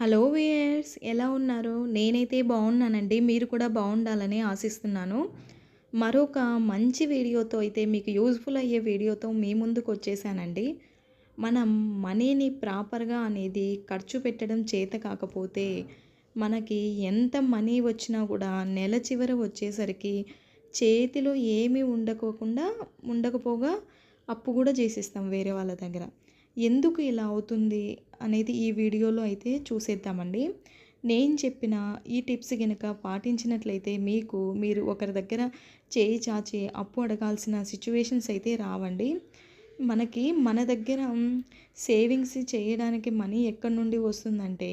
Hello viewers ఎలా ఉన్నారు? నేనైతే బాగున్నానండి. మీరు కూడా బాగుండాలని ఆశిస్తున్నాను. మరొక మంచి వీడియోతో అయితే మీకు యూజ్ఫుల్ అయ్యే వీడియోతో మీ ముందుకు వచ్చేసానండి. మనం మనీని ప్రాపర్గా అనేది ఖర్చు పెట్టడం చేత కాకపోతే మనకి ఎంత మనీ వచ్చినా కూడా నెల చివర వచ్చేసరికి చేతిలో ఏమీ ఉండకోకుండా ఉండకపోగా అప్పు కూడా చేసేస్తాం వేరే వాళ్ళ దగ్గర. ఎందుకు ఇలా అవుతుంది అనేది ఈ వీడియోలో అయితే చూసేద్దామండి. నేను చెప్పిన ఈ టిప్స్ కనుక పాటించినట్లయితే మీకు మీరు ఒకరి దగ్గర చేయి చాచి అప్పు అడగాల్సిన సిచ్యువేషన్స్ అయితే రావండి. మనకి మన దగ్గర సేవింగ్స్ చేయడానికి మనీ ఎక్కడి నుండి వస్తుందంటే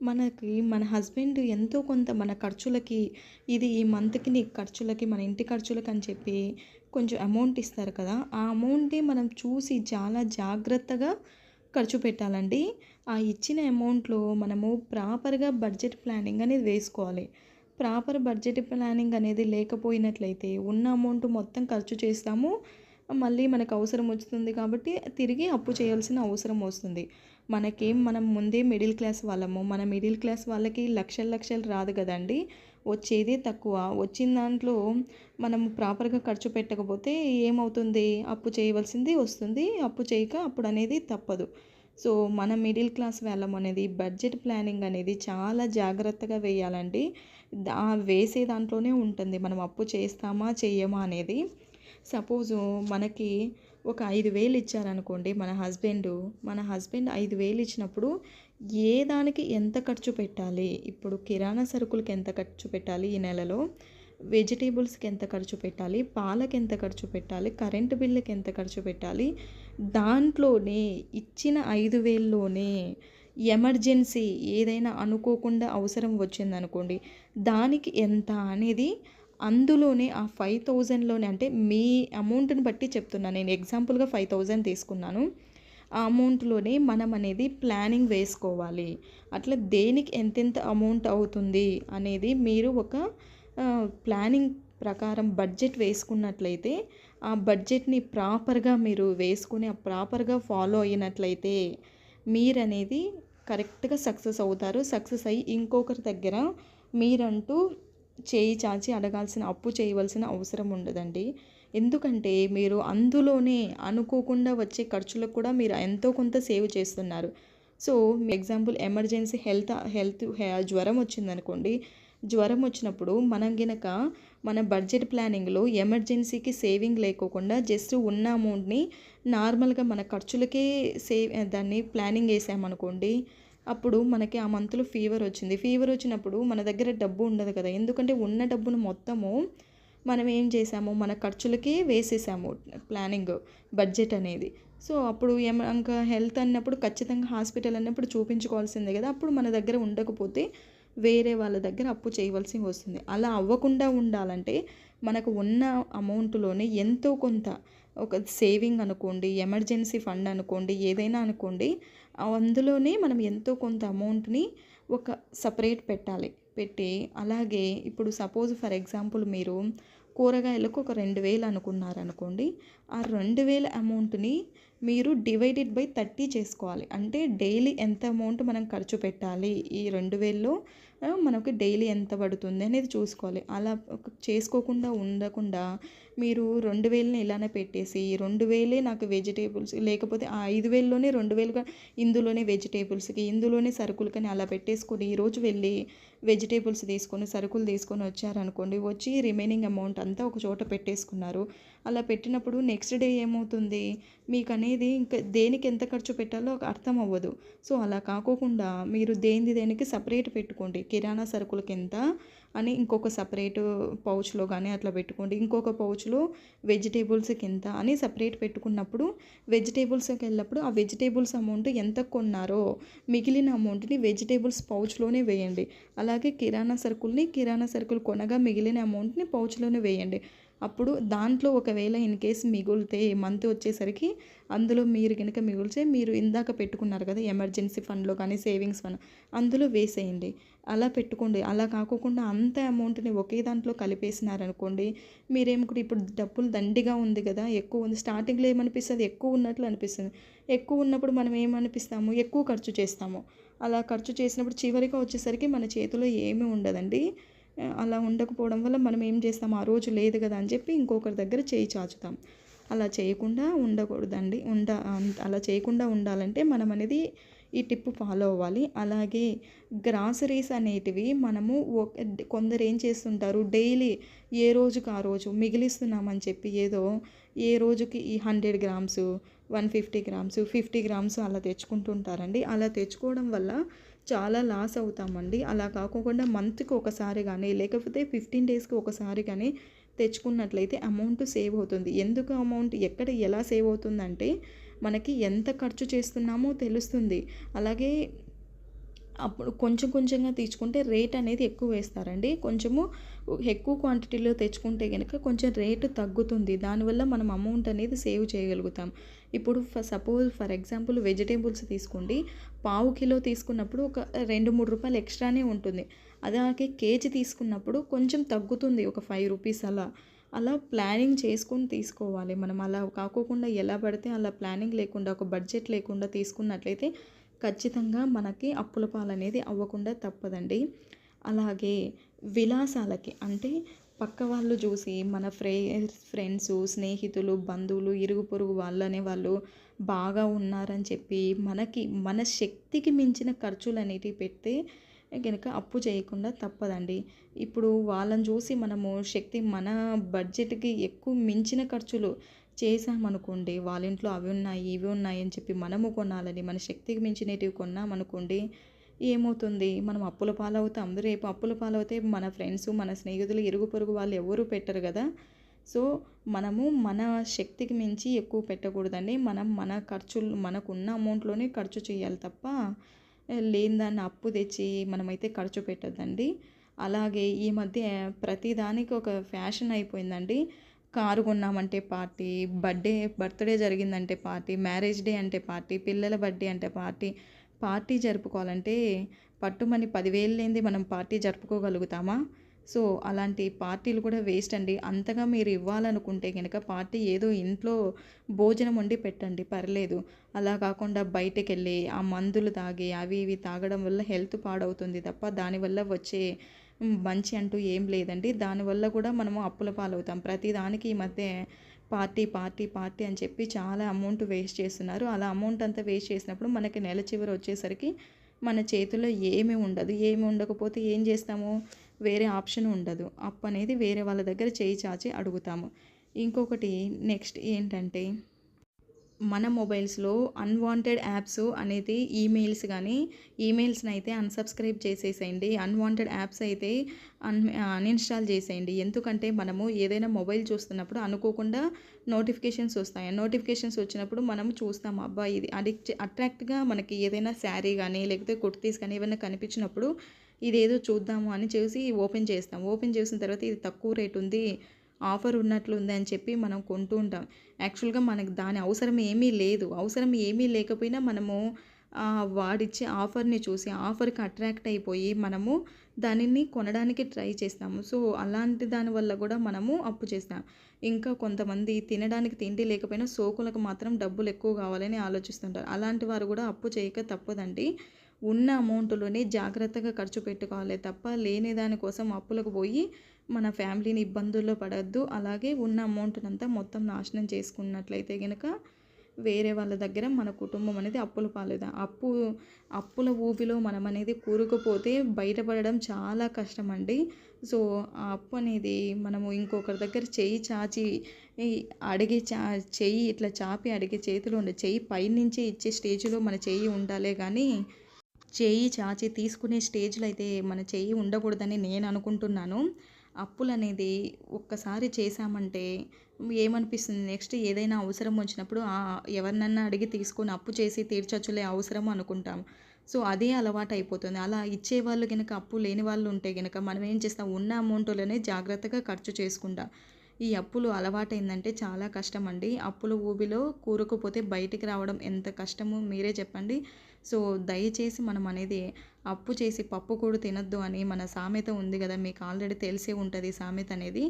మనకి మన హస్బెండ్ ఎంతో కొంత మన ఖర్చులకి ఇది ఈ మంత్కి నీ ఖర్చులకి మన ఇంటి ఖర్చులకి అని చెప్పి కొంచెం అమౌంట్ ఇస్తారు కదా. ఆ అమౌంట్ని మనం చూసి చాలా జాగ్రత్తగా ఖర్చు పెట్టాలండి. ఆ ఇచ్చిన అమౌంట్లో మనము ప్రాపర్గా బడ్జెట్ ప్లానింగ్ అనేది వేసుకోవాలి. ప్రాపర్ బడ్జెట్ ప్లానింగ్ అనేది లేకపోయినట్లయితే ఉన్న అమౌంట్ మొత్తం ఖర్చు చేస్తాము. మళ్ళీ మనకు అవసరం వస్తుంది కాబట్టి తిరిగి అప్పు చేయాల్సిన అవసరం వస్తుంది. మనకేం మనం ముందే మిడిల్ క్లాస్ వాళ్ళము మన మిడిల్ క్లాస్ వాళ్ళకి లక్షలు లక్షలు రాదు కదండి. వచ్చేదే తక్కువ. వచ్చిన దాంట్లో మనం ప్రాపర్గా ఖర్చు పెట్టకపోతే ఏమవుతుంది? అప్పు చేయవలసింది వస్తుంది. అప్పు చేయక అప్పుడు అనేది తప్పదు. సో మన మిడిల్ క్లాస్ వాళ్ళం అనేది బడ్జెట్ ప్లానింగ్ అనేది చాలా జాగ్రత్తగా వేయాలండి. దా వేసే దాంట్లోనే ఉంటుంది. మనం అప్పు చేస్తామా చెయ్యమా అనేది. సపోజు మనకి ఒక ఐదు వేలు ఇచ్చారనుకోండి మన హస్బెండ్ మన హస్బెండ్ ఐదు వేలు ఇచ్చినప్పుడు ఏ దానికి ఎంత ఖర్చు పెట్టాలి? ఇప్పుడు కిరాణా సరుకులకి ఎంత ఖర్చు పెట్టాలి ఈ నెలలో? వెజిటేబుల్స్కి ఎంత ఖర్చు పెట్టాలి? పాలకి ఎంత ఖర్చు పెట్టాలి? కరెంటు బిల్లుకి ఎంత ఖర్చు పెట్టాలి? దాంట్లోనే ఇచ్చిన ఐదు వేల్లోనే ఎమర్జెన్సీ ఏదైనా అనుకోకుండా అవసరం వచ్చిందనుకోండి దానికి ఎంత అనేది అందులోనే ఆ ఫైవ్ థౌజండ్లోనే అంటే మీ అమౌంట్ని బట్టి చెప్తున్నాను నేను ఎగ్జాంపుల్గా ఫైవ్ థౌజండ్ తీసుకున్నాను. ఆ అమౌంట్లోనే మనం అనేది ప్లానింగ్ వేసుకోవాలి. అట్లా దేనికి ఎంతెంత అమౌంట్ అవుతుంది అనేది మీరు ఒక ప్లానింగ్ ప్రకారం బడ్జెట్ వేసుకున్నట్లయితే ఆ బడ్జెట్ని ప్రాపర్గా మీరు వేసుకుని ఆ ప్రాపర్గా ఫాలో అయినట్లయితే మీరనేది కరెక్ట్గా సక్సెస్ అవుతారు. సక్సెస్ అయ్యి ఇంకొకరి దగ్గర మీరంటూ చేయి చాచి అడగాల్సిన అప్పు చేయవలసిన అవసరం ఉండదండి. ఎందుకంటే మీరు అందులోనే అనుకోకుండా వచ్చే ఖర్చులకు కూడా మీరు ఎంతో కొంత సేవ్ చేస్తున్నారు. So example emergency health health జ్వరం వచ్చిందనుకోండి. జ్వరం వచ్చినప్పుడు మనం గినక మన బడ్జెట్ ప్లానింగ్లో ఎమర్జెన్సీకి సేవింగ్ లేకోకుండా జస్ట్ ఉన్న అమౌంట్ని నార్మల్గా మన ఖర్చులకే సేవ్ దాన్ని ప్లానింగ్ వేసామనుకోండి అప్పుడు మనకి ఆ మంత్లో ఫీవర్ వచ్చింది. ఫీవర్ వచ్చినప్పుడు మన దగ్గర డబ్బు ఉండదు కదా. ఎందుకంటే ఉన్న డబ్బును మొత్తము మనం ఏం చేసాము? మన ఖర్చులకే వేసేసాము ప్లానింగ్ బడ్జెట్ అనేది. సో అప్పుడు ఏమ ఇంకా హెల్త్ అన్నప్పుడు ఖచ్చితంగా హాస్పిటల్ అన్నప్పుడు చూపించుకోవాల్సిందే కదా. అప్పుడు మన దగ్గర ఉండకపోతే వేరే వాళ్ళ దగ్గర అప్పు చేయవలసి వస్తుంది. అలా అవ్వకుండా ఉండాలంటే మనకు ఉన్న అమౌంట్లోనే ఎంతో కొంత ఒక సేవింగ్ అనుకోండి ఎమర్జెన్సీ ఫండ్ అనుకోండి ఏదైనా అనుకోండి అందులోనే మనం ఎంతో కొంత అమౌంట్ని ఒక సపరేట్ పెట్టాలి. పెట్టి అలాగే ఇప్పుడు సపోజ్ ఫర్ ఎగ్జాంపుల్ మీరు కూరగాయలకు ఒక రెండు వేలు అనుకున్నారనుకోండి ఆ రెండు వేల అమౌంట్ని మీరు డివైడెడ్ బై థర్టీ చేసుకోవాలి. అంటే డైలీ ఎంత అమౌంట్ మనం ఖర్చు పెట్టాలి ఈ రెండు వేల్లో? మనకి డైలీ ఎంత పడుతుంది అనేది చూసుకోవాలి. అలా చేసుకోకుండా ఉండకుండా మీరు రెండు వేలని ఇలానే పెట్టేసి రెండు వేలే నాకు వెజిటేబుల్స్ లేకపోతే ఆ ఐదు వేలలోనే రెండు వేలుగా ఇందులోనే వెజిటేబుల్స్కి ఇందులోనే సరుకులకని అలా పెట్టేసుకొని ఈరోజు వెళ్ళి వెజిటేబుల్స్ తీసుకొని సరుకులు తీసుకొని వచ్చారనుకోండి వచ్చి రిమైనింగ్ అమౌంట్ అంతా ఒక చోట పెట్టేసుకున్నారు. అలా పెట్టినప్పుడు నెక్స్ట్ డే ఏమవుతుంది? మీకు అనేది ఇంకా దేనికి ఎంత ఖర్చు పెట్టాలో అర్థం అవ్వదు. సో అలా కాకోకుండా మీరు దేనిది దేనికి సపరేట్ పెట్టుకోండి. కిరాణా సరుకులకి ఎంత అని ఇంకొక సపరేట్ పౌచ్లో కానీ అట్లా పెట్టుకోండి. ఇంకొక పౌచ్లో వెజిటేబుల్స్కి ఎంత అని సపరేట్ పెట్టుకున్నప్పుడు వెజిటేబుల్స్కి వెళ్ళినప్పుడు ఆ వెజిటేబుల్స్ అమౌంట్ ఎంత కొన్నారో మిగిలిన అమౌంట్ని వెజిటేబుల్స్ పౌచ్లోనే వేయండి. అలాగే కిరాణా సరుకుల్ని కిరాణా సరుకులు కొనగా మిగిలిన అమౌంట్ని పౌచ్లోనే వేయండి. అప్పుడు దాంట్లో ఒకవేళ ఇన్ కేస్ మిగులితే మంత్ వచ్చేసరికి అందులో మీరు కనుక మిగుల్చే మీరు ఇందాక పెట్టుకున్నారు కదా ఎమర్జెన్సీ ఫండ్లో కానీ సేవింగ్స్ ఫండ్ అందులో వేసేయండి. అలా పెట్టుకోండి. అలా కాకోకుండా అంత అమౌంట్ని ఒకే దాంట్లో కలిపేసినారనుకోండి మీరేమనుకుంటే ఇప్పుడు డబ్బులు దండిగా ఉంది కదా ఎక్కువ ఉంది. స్టార్టింగ్లో ఏమనిపిస్తుంది? ఎక్కువ ఉన్నట్లు అనిపిస్తుంది. ఎక్కువ ఉన్నప్పుడు మనం ఏమనిపిస్తాము? ఎక్కువ ఖర్చు చేస్తాము. అలా ఖర్చు చేసినప్పుడు చివరిగా వచ్చేసరికి మన చేతిలో ఏమీ ఉండదండి. అలా ఉండకపోవడం వల్ల మనం ఏం చేస్తాం? ఆ రోజు లేదు కదా అని చెప్పి ఇంకొకరి దగ్గర చేయి చాచుతాం. అలా చేయకుండా ఉండకూడదండి. ఉండ అలా చేయకుండా ఉండాలంటే మనం అనేది ఈ టిప్ ఫాలో అవ్వాలి. అలాగే గ్రాసరీస్ అనేటివి మనము కొందరు ఏం చేస్తుంటారు? డైలీ ఏ రోజుకి ఆ రోజు మిగిలిస్తున్నామని చెప్పి ఏదో ఏ రోజుకి ఈ hundred grams one fifty grams fifty grams అలా తెచ్చుకుంటుంటారండి. అలా తెచ్చుకోవడం వల్ల చాలా లాస్ అవుతామండి. అలా కాకుండా మంత్కి ఒకసారి కానీ లేకపోతే ఫిఫ్టీన్ డేస్కి ఒకసారి కానీ తెచ్చుకున్నట్లయితే అమౌంట్ సేవ్ అవుతుంది. ఎందుకు అమౌంట్ ఎక్కడ ఎలా సేవ్ అవుతుందంటే మనకి ఎంత ఖర్చు చేస్తున్నామో తెలుస్తుంది. అలాగే అప్పుడు కొంచెం కొంచెంగా తీసుకుంటే రేట్ అనేది ఎక్కువ వేస్తారండి. కొంచెము ఎక్కువ క్వాంటిటీలో తెచ్చుకుంటే కనుక కొంచెం రేటు తగ్గుతుంది. దానివల్ల మనం అమౌంట్ అనేది సేవ్ చేయగలుగుతాం. ఇప్పుడు ఫ సపోజ్ ఫర్ ఎగ్జాంపుల్ వెజిటేబుల్స్ తీసుకోండి. పావు కిలో తీసుకున్నప్పుడు ఒక రెండు మూడు రూపాయలు ఎక్స్ట్రానే ఉంటుంది. అలాగే కేజీ తీసుకున్నప్పుడు కొంచెం తగ్గుతుంది ఒక ఫైవ్ రూపీస్ అలా. అలా ప్లానింగ్ చేసుకొని తీసుకోవాలి. మనం అలా కాకోకుండా ఎలా పడితే అలా ప్లానింగ్ లేకుండా ఒక బడ్జెట్ లేకుండా తీసుకున్నట్లయితే ఖచ్చితంగా మనకి అప్పుల పాలనేది అవ్వకుండా తప్పదండి. అలాగే విలాసాలకి. అంటే పక్క వాళ్ళు చూసి మన ఫ్రే ఫ్రెండ్స్ స్నేహితులు బంధువులు ఇరుగు పొరుగు వాళ్ళనే వాళ్ళు బాగా ఉన్నారని చెప్పి మనకి మన శక్తికి మించిన ఖర్చులు అనేటివి పెడితే కనుక అప్పు చేయకుండా తప్పదండి. ఇప్పుడు వాళ్ళని చూసి మనము శక్తి మన బడ్జెట్కి ఎక్కువ మించిన ఖర్చులు చేసామనుకోండి వాళ్ళ ఇంట్లో అవి ఉన్నాయి ఇవి ఉన్నాయి అని చెప్పి మనము కొనాలని మన శక్తికి మించినటివి కొన్నామనుకోండి ఏమవుతుంది? మనం అప్పుల పాలవుతాం రేపు అప్పుల పాలవుతే మన ఫ్రెండ్స్ మన స్నేహితులు ఇరుగు పొరుగు వాళ్ళు ఎవరు పెట్టరు కదా? సో మనము మన శక్తికి మించి ఎక్కువ పెట్టకూడదండి. మనం మన ఖర్చులు మనకున్న అమౌంట్లోనే ఖర్చు చేయాలి తప్ప లేని దాన్ని అప్పు తెచ్చి మనమైతే ఖర్చు పెట్టద్దండి. అలాగే ఈ మధ్య ప్రతిదానికి ఒక ఫ్యాషన్ అయిపోయిందండి. కారు కొన్నామంటే పార్టీ బర్త్డే బర్త్డే జరిగిందంటే పార్టీ మ్యారేజ్ డే అంటే పార్టీ పిల్లల బర్త్డే అంటే పార్టీ పార్టీ జరుపుకోవాలంటే పట్టుమని పదివేలు లేనిది మనం పార్టీ జరుపుకోగలుగుతామా? సో అలాంటి పార్టీలు కూడా వేస్ట్ అండి. అంతగా మీరు ఇవ్వాలనుకుంటే కనుక పార్టీ ఏదో ఇంట్లో భోజనం వండి పెట్టండి పర్లేదు. అలా కాకుండా బయటకు వెళ్ళి ఆ మందులు తాగి అవి ఇవి తాగడం వల్ల హెల్త్ పాడవుతుంది తప్ప దానివల్ల వచ్చే మంచి అంటూ ఏం లేదండి. దానివల్ల కూడా మనము అప్పుల పాలవుతాం. ప్రతిదానికి ఈ మధ్య పార్టీ పార్టీ పార్టీ అని చెప్పి చాలా అమౌంట్ వేస్ట్ చేస్తున్నారు. అలా అమౌంట్ అంతా వేస్ట్ చేసినప్పుడు మనకి నెల చివరి వచ్చేసరికి మన చేతిలో ఏమీ ఉండదు. ఏమి ఉండకపోతే ఏం చేస్తాము? వేరే ఆప్షన్ ఉండదు. అప్పు అనేది వేరే వాళ్ళ దగ్గర చేయి చాచి అడుగుతాము. ఇంకొకటి నెక్స్ట్ ఏంటంటే మన మొబైల్స్లో అన్వాంటెడ్ యాప్స్ అనేది ఈమెయిల్స్ కానీ ఈమెయిల్స్ని అయితే అన్సబ్స్క్రైబ్ చేసేసేయండి. అన్వాంటెడ్ యాప్స్ అయితే అన్ అన్ఇన్స్టాల్ చేసేయండి. ఎందుకంటే మనము ఏదైనా మొబైల్ చూస్తున్నప్పుడు అనుకోకుండా నోటిఫికేషన్స్ వస్తాయి. నోటిఫికేషన్స్ వచ్చినప్పుడు మనం చూస్తాం అబ్బా ఇది అడిక్ట్ అట్రాక్ట్గా మనకి ఏదైనా శారీ కానీ లేకపోతే కుర్తీస్ కానీ ఏమైనా కనిపించినప్పుడు ఇదేదో చూద్దాము అని చూసి ఓపెన్ చేస్తాం. ఓపెన్ చేసిన తర్వాత ఇది తక్కువ రేట్ ఉంది. ఆఫర్ ఉన్నట్లుంది అని చెప్పి మనం కొంటూ ఉంటాం. యాక్చువల్గా మనకు దాని అవసరం ఏమీ లేదు. అవసరం ఏమీ లేకపోయినా మనము వాడిచ్చే ఆఫర్ని చూసి ఆఫర్కి అట్రాక్ట్ అయిపోయి మనము దానిని కొనడానికి ట్రై చేస్తాము. సో అలాంటి దాని వల్ల కూడా మనము అప్పు చేస్తాం. ఇంకా కొంతమంది తినడానికి తిండి లేకపోయినా సోకులకు మాత్రం డబ్బులు ఎక్కువ కావాలని ఆలోచిస్తుంటారు. అలాంటి వారు కూడా అప్పు చేయక తప్పదండి. ఉన్న అమౌంట్లోనే జాగ్రత్తగా ఖర్చు పెట్టుకోవాలి తప్ప లేని దానికోసం అప్పులకు పోయి మన ఫ్యామిలీని ఇబ్బందుల్లో పడద్దు. అలాగే ఉన్న అమౌంట్నంతా మొత్తం నాశనం చేసుకున్నట్లయితే కనుక వేరే వాళ్ళ దగ్గర మన కుటుంబం అనేది అప్పుల పాలేదా. అప్పు అప్పుల ఊబిలో మనం అనేది కూరుకుపోతే బయటపడడం చాలా కష్టం అండి సో ఆ అప్పు అనేది మనము ఇంకొకరి దగ్గర చెయ్యి చాచి అడిగే చా చెయ్యి ఇట్లా చాపి అడిగే చేతిలో ఉండే చెయ్యి పైనుంచి ఇచ్చే స్టేజ్లో మన చెయ్యి ఉండాలే కానీ చేయి చాచి తీసుకునే స్టేజ్లో అయితే మన చెయ్యి ఉండకూడదని నేను అనుకుంటున్నాను. అప్పులు అనేది ఒక్కసారి చేశామంటే ఏమనిపిస్తుంది? నెక్స్ట్ ఏదైనా అవసరం వచ్చినప్పుడు ఎవరినన్నా అడిగి తీసుకొని అప్పు చేసి తీర్చొచ్చులే అవసరం అనుకుంటాం. సో అదే అలవాటు అయిపోతుంది అలా ఇచ్చేవాళ్ళు కనుక అప్పు లేని వాళ్ళు ఉంటే కనుక మనం ఏం చేస్తాం? ఉన్న అమౌంట్లోనే జాగ్రత్తగా ఖర్చు చేసుకుంటాం. ఈ అప్పులు అలవాటైందంటే చాలా కష్టం అండి అప్పుల ఊబిలో కూరుకుపోతే బయటికి రావడం ఎంత కష్టమో మీరే చెప్పండి. సో దయచేసి మనం అనేది అప్పు చేసి పప్పు కూడా తినొద్దు అని మన సామెత ఉంది కదా మీకు ఆల్రెడీ తెలిసే ఉంటుంది సామెత అనేది.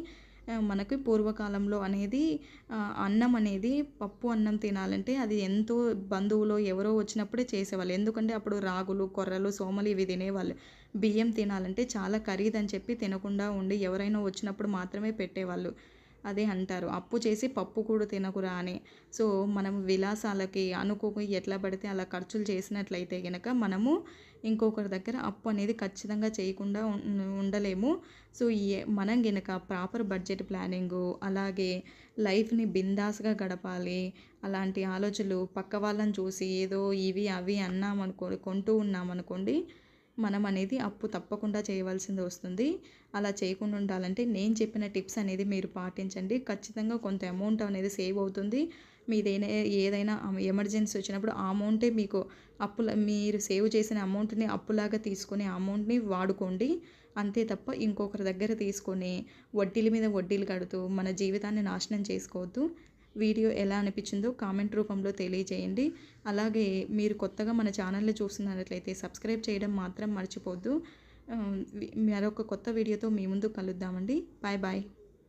మనకి పూర్వకాలంలో అనేది అన్నం అనేది పప్పు అన్నం తినాలంటే అది ఎంతో బంధువులు ఎవరో వచ్చినప్పుడే చేసేవాళ్ళు. ఎందుకంటే అప్పుడు రాగులు కొర్రలు సోమలు ఇవి తినేవాళ్ళు. బియ్యం తినాలంటే చాలా ఖరీదని చెప్పి తినకుండా ఉండి ఎవరైనా వచ్చినప్పుడు మాత్రమే పెట్టేవాళ్ళు. అదే అంటారు. అప్పు చేసి పప్పు కూడా తినకురా అని. సో మనం విలాసాలకి అనుకోకు ఎట్లా పడితే అలా ఖర్చులు చేసినట్లయితే గనక మనము ఇంకొకరి దగ్గర అప్పు అనేది ఖచ్చితంగా చేయకుండా ఉండలేము. సో మనం గనక ప్రాపర్ బడ్జెట్ ప్లానింగు అలాగే లైఫ్ని బిందాస్గా గడపాలి అలాంటి ఆలోచనలు పక్క వాళ్ళని చూసి ఏదో ఇవి అవి అన్నామనుకో కొంటూ ఉన్నామనుకోండి మనం అనేది అప్పు తప్పకుండా చేయవలసింది వస్తుంది. అలా చేయకుండా ఉండాలంటే నేను చెప్పిన టిప్స్ అనేది మీరు పాటించండి. ఖచ్చితంగా కొంత అమౌంట్ అనేది సేవ్ అవుతుంది. మీదైనా ఏదైనా ఎమర్జెన్సీ వచ్చినప్పుడు ఆ అమౌంటే మీకు అప్పుల మీరు సేవ్ చేసిన అమౌంట్ని అప్పులాగా తీసుకొని అమౌంట్ని వాడుకోండి. అంతే తప్ప ఇంకొకరి దగ్గర తీసుకొని వడ్డీల మీద వడ్డీలు కడుతూ మన జీవితాన్ని నాశనం చేసుకోవద్దు. వీడియో ఎలా అనిపించిందో కామెంట్ రూపంలో తెలియజేయండి. అలాగే మీరు కొత్తగా మన ఛానల్ని చూస్తున్నట్లయితే సబ్స్క్రైబ్ చేయడం మాత్రం మర్చిపోద్దు మరొక కొత్త వీడియోతో మీ ముందు కలుద్దామండి. Bye bye.